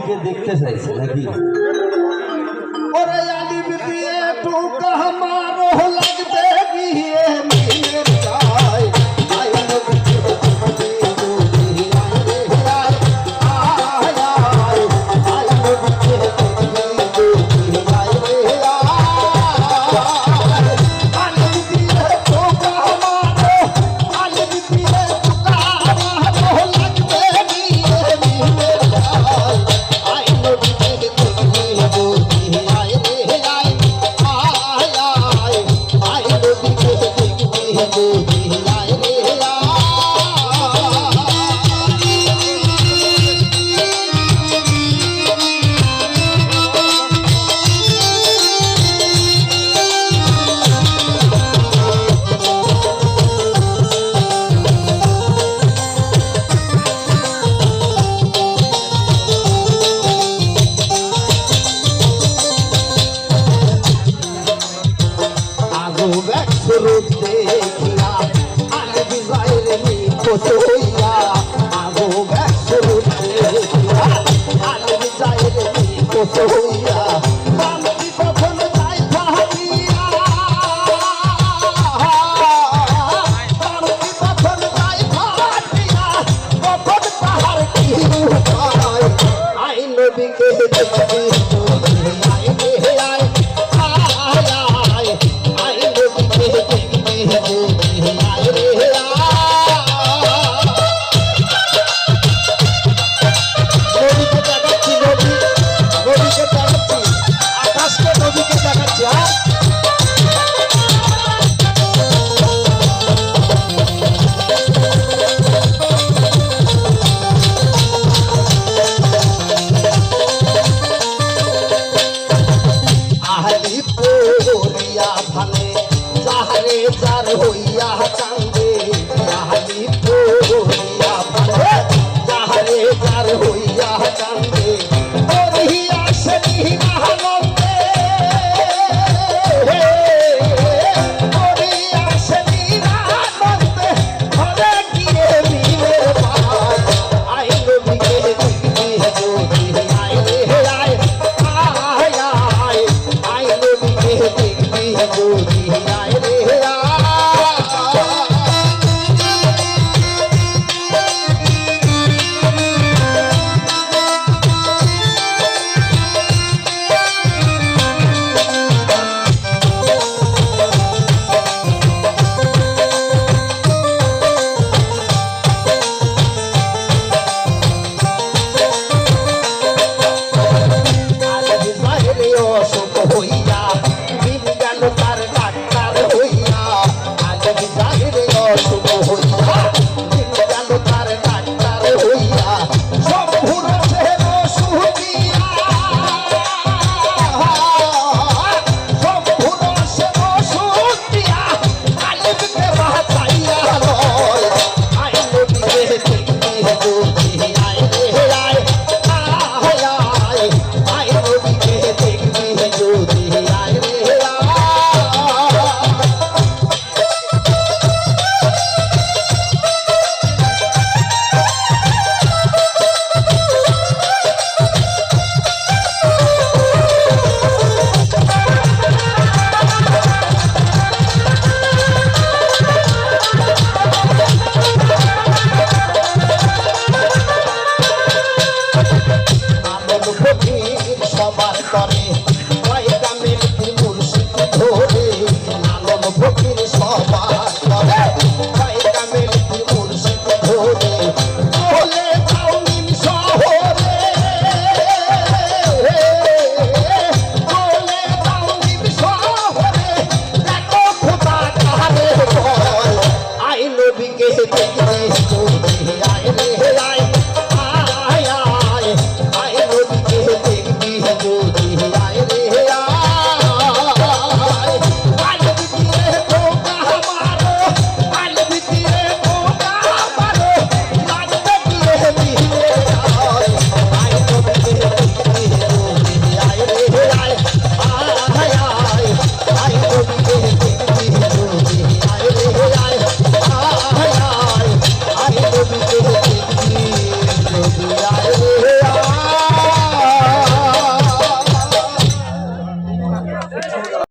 নবীকে দেখতে চাইছে নাকি? ওরে আলিফ দিয়ে তো Oh, oh, oh. হইয়া ভাঙে যাহারে যার হইয়া চাঙ্গ অসুখ হইয়া que se te